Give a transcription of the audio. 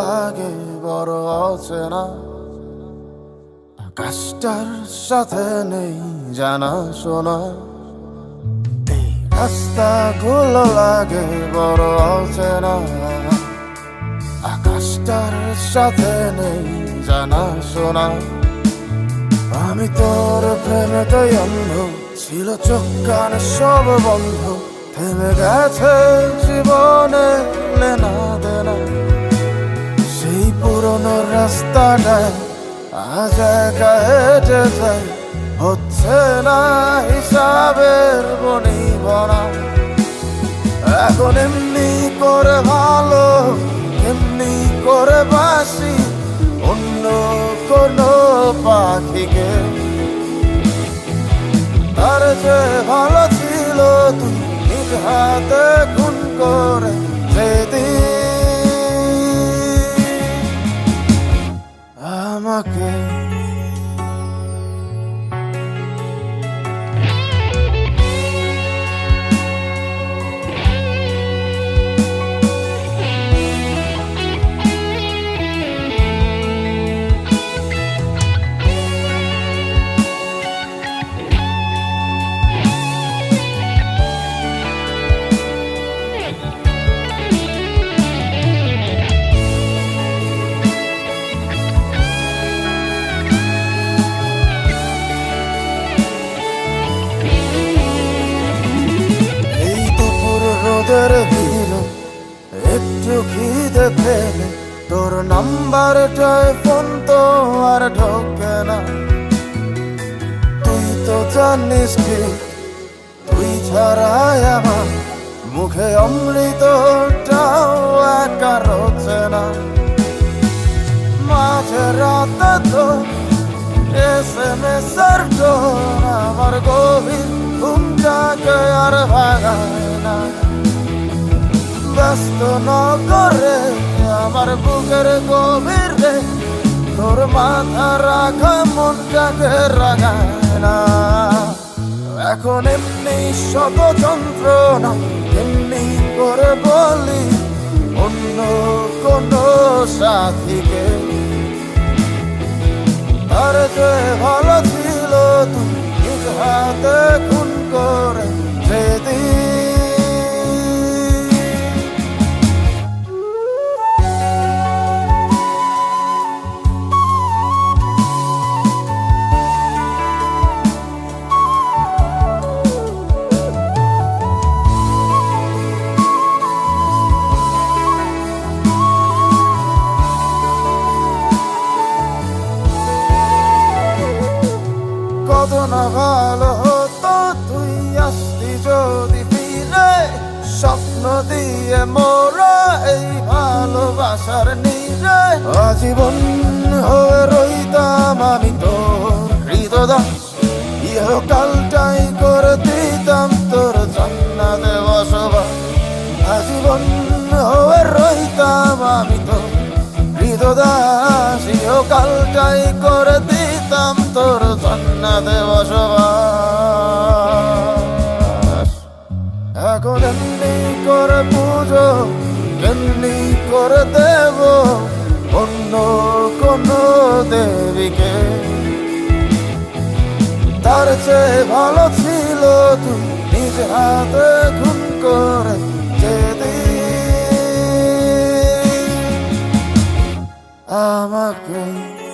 লাগে, বড় অচেনা আকাশটার সাথে নেই জানা শোনা। রাস্তাগুলো লাগে, বড় অচেনা আকাশটার সাথে নেই জানা শোনা। আমি তোর প্রেমেতে অন্ধ, ছিল চোখ কান সব বন্ধ, থেমে গেছে আজ একা হেঁটে যাই হচ্ছে না হিসাবের বনি বনা। এখন এমনি করে ভালো, এমনি করে বাসি। অন্য কোনো পাখিকে তার যে ভালো ছিল তুই নিজ হাতে খুন করে রোদের ভিড় একটু খিদে পেলে তোর নাম্বারটায় ফোন তো আর ঢোকে না। তুই তো জানিস কি, তুই ছাড়াই আমার মুখে অমৃতটাও একা রোচে না। মাঝে রাতে তো এস এম এস আমার গভীর ঘুমটাকে আর ভাগায় না ন করে আমার বুকের গভীর তোর মাথা রাখা মনটাকে রাগায় না। এখন এমনি শত যন্ত্রণা, এমনি করে বলি, অন্য কোনো সাথীকে। তার যে ভালো কত না ভালো হতো, তুই আসতি যদি ফিরে, স্বপ্ন দিয়ে মোরা এই ভালোবাসার নিরে। আজীবন হয়ে রইতাম আমি তোর হৃদদাস ইহকালটাই করে দিতাম তোর জান্নাতে বসবাস। আজীবন হয়ে রইতাম আমি তোর হৃদদাস ইহকালটাই করে দিতাম তোর জান্নাতে বসবাস এখন এমনি করে পুজো, এমনি করে দেব, অন্য কোন দেবীকে। তার চেয়ে ভালো ছিল heartbreak